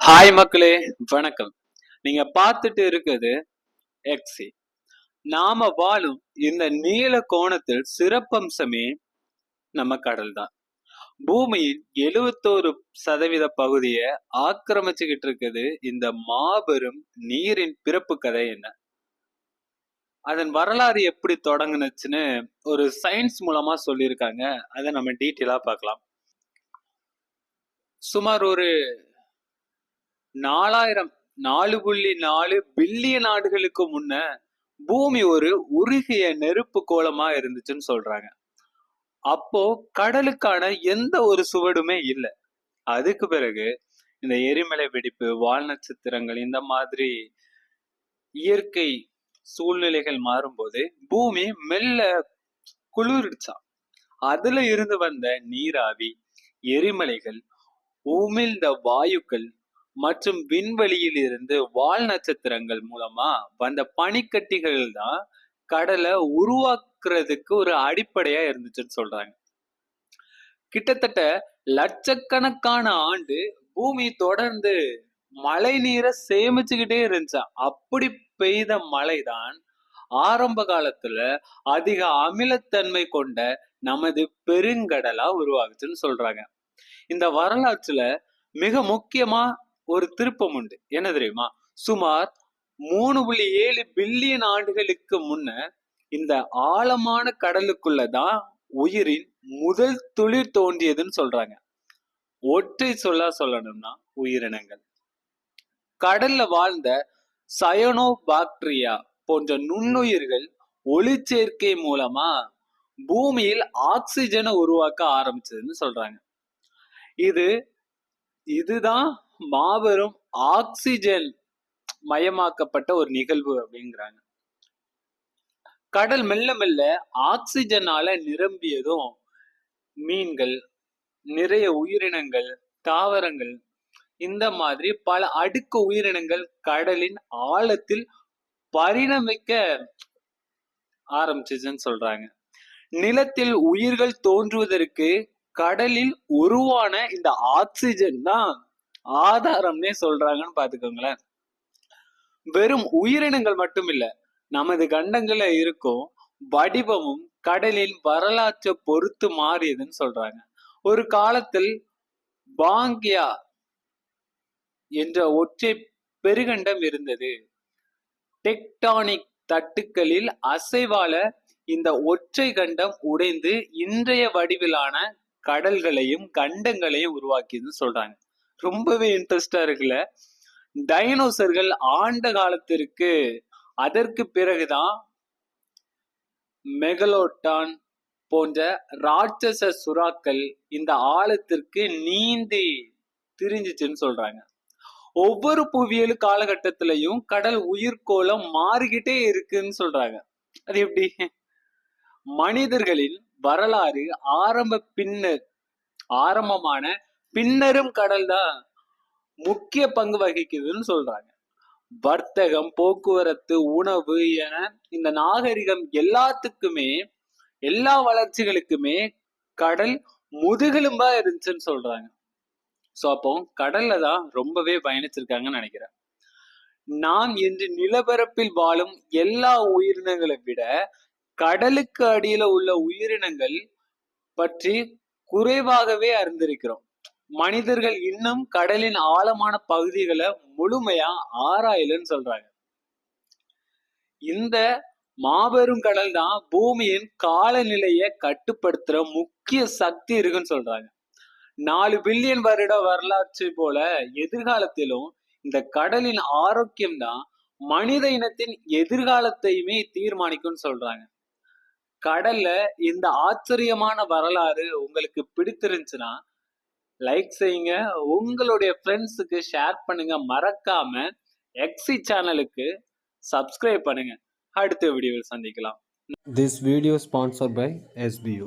Hi மக்களே. வணக்கம். நீங்க பார்த்துட்டு இருக்குது எக்ஸி நாம வாழும் இந்த நீல கோணத்தில் சிறப்பம்சமே நம்ம கடல் தான். பூமியின் எழுவத்தோரு சதவீத பகுதியை ஆக்கிரமிச்சுக்கிட்டு இருக்குது இந்த மாபெரும் நீரின் பிறப்பு கதை என்ன? அதன் வரலாறு எப்படி தொடங்குனுச்சுன்னு ஒரு சயின்ஸ் மூலமா சொல்லியிருக்காங்க. அதை நம்ம டீட்டெயிலா பார்க்கலாம். சுமார் ஒரு நாலாயிரம் நாலு புள்ளி நாலு பில்லியன் ஆண்டுகளுக்கு முன்ன பூமி ஒரு உருகிய நெருப்பு கோலமா இருந்துச்சுன்னு சொல்றாங்க. அப்போ கடலுக்கான எந்த ஒரு சுவடுமே இல்லை. அதுக்கு பிறகு இந்த எரிமலை வெடிப்பு வால் நட்சத்திரங்கள் இந்த மாதிரி இயற்கை சூழ்நிலைகள் மாறும்போது பூமி மெல்ல குளிர்ச்சான் அதுல இருந்து வந்த நீராவி எரிமலைகள் உமிழ்ந்த வாயுக்கள் மற்றும் விண்வெளியில் இருந்து வால் நட்சத்திரங்கள் மூலமா வந்த பனிக்கட்டிகள் தான் கடலை உருவாக்குறதுக்கு ஒரு அடிப்படையா இருந்துச்சுன்னு சொல்றாங்க. கிட்டத்தட்ட லட்சக்கணக்கான ஆண்டு பூமி தொடர்ந்து மழை நீரை சேமிச்சுக்கிட்டே இருந்துச்சு. அப்படி பெய்த மழைதான் ஆரம்ப காலத்துல அதிக அமிலத்தன்மை கொண்ட நமது பெருங்கடலா உருவாகுச்சுன்னு சொல்றாங்க. இந்த வரலாற்றுல மிக முக்கியமா ஒரு திருப்பம் உண்டு. என்ன தெரியுமா? சுமார் மூணு புள்ளி ஏழு பில்லியன் ஆண்டுகளுக்கு முன்ன இந்த ஆழமான கடலுக்குள்ளதான் உயிரின் முதல் துளிர் தோன்றியதுன்னு சொல்றாங்க. ஒற்றை சொல்லா சொல்லணும்னா உயிரினங்கள். கடல்ல வாழ்ந்த சயனோ பாக்டீரியா போன்ற நுண்ணுயிர்கள் ஒளிச்சேர்க்கை மூலமா பூமியில் ஆக்சிஜனை உருவாக்க ஆரம்பிச்சதுன்னு சொல்றாங்க. இது இதுதான் மாபெரும் ஆக்சிஜன் மயமாக்கப்பட்ட ஒரு நிகழ்வு அப்படிங்கிறாங்க. கடல் மெல்ல மெல்ல ஆக்சிஜனால நிரம்பியதும் மீன்கள் நிறைய உயிரினங்கள் தாவரங்கள் இந்த மாதிரி பல அடுக்கு உயிரினங்கள் கடலின் ஆழத்தில் பரிணமிக்க ஆரம்பிச்சுன்னு சொல்றாங்க. நிலத்தில் உயிர்கள் தோன்றுவதற்கு கடலில் உருவான இந்த ஆக்சிஜன் தான் ஆதாரம்னே சொல்றாங்கன்னு பாத்துக்கோங்களேன் வெறும் உயிரினங்கள் மட்டும் இல்ல நமது கண்டங்கள்ல இருக்கும் வடிவமும் கடலின் வரலாற்றை பொறுத்து மாறியதுன்னு சொல்றாங்க. ஒரு காலத்தில் பாங்கியா என்ற ஒற்றை பெருகண்டம் இருந்தது. டெக்டானிக் தட்டுக்களில் அசைவால இந்த ஒற்றை கண்டம் உடைந்து இன்றைய வடிவிலான கடல்களையும் கண்டங்களையும் உருவாக்கியதுன்னு சொல்றாங்க. ரொம்பவே இன்ட்ரெஸ்டா இருக்குல்ல? டைனோசர்கள் ஆண்ட காலத்திற்கு அதற்கு பிறகுதான் மெகலோட்டான் போன்ற ராட்சச சுறாக்கள் இந்த ஆழத்திற்கு நீந்தி திரிஞ்சிச்சுன்னு சொல்றாங்க. ஒவ்வொரு புவியியல் காலகட்டத்திலையும் கடல் உயிர்கோளம் மாறிக்கிட்டே இருக்குன்னு சொல்றாங்க. அது எப்படி? மனிதர்களின் வரலாறு ஆரம்ப பின்னர் ஆரம்பமான பின்னரும் கடல் தான் முக்கிய பங்கு வகிக்குதுன்னு சொல்றாங்க. வர்த்தகம் போக்குவரத்து உணவு என இந்த நாகரிகம் எல்லாத்துக்குமே எல்லா வளர்ச்சிகளுக்குமே கடல் முதுகெலும்பா இருந்துச்சுன்னு சொல்றாங்க. சோ அப்போ கடல்ல தான் ரொம்பவே பயணிச்சிருக்காங்கன்னு நினைக்கிறேன். நாம் இன்று நிலப்பரப்பில் வாழும் எல்லா உயிரினங்களை விட கடலுக்கு அடியில உள்ள உயிரினங்கள் பற்றி குறைவாகவே அறிந்திருக்கிறோம். மனிதர்கள் இன்னும் கடலின் ஆழமான பகுதிகளை முழுமையா ஆராயலன்னு சொல்றாங்க. இந்த மாபெரும் கடல் தான் பூமியின் காலநிலையை கட்டுப்படுத்துற முக்கிய சக்தி இருக்குன்னு சொல்றாங்க. நாலு பில்லியன் வருட வரலாற்று போல எதிர்காலத்திலும் இந்த கடலின் ஆரோக்கியம் தான் மனித இனத்தின் எதிர்காலத்தையுமே தீர்மானிக்கும்னு சொல்றாங்க. கடல்ல இந்த ஆச்சரியமான வரலாறு உங்களுக்கு பிடித்திருந்துச்சுன்னா லைக் செய்யுங்க. உங்களுடைய ஃப்ரெண்ட்ஸுக்கு ஷேர் பண்ணுங்க. மறக்காம எக்ஸி சேனலுக்கு சப்ஸ்கிரைப் பண்ணுங்க. அடுத்த வீடியோவில் சந்திக்கலாம். This video sponsor by எஸ்பியூ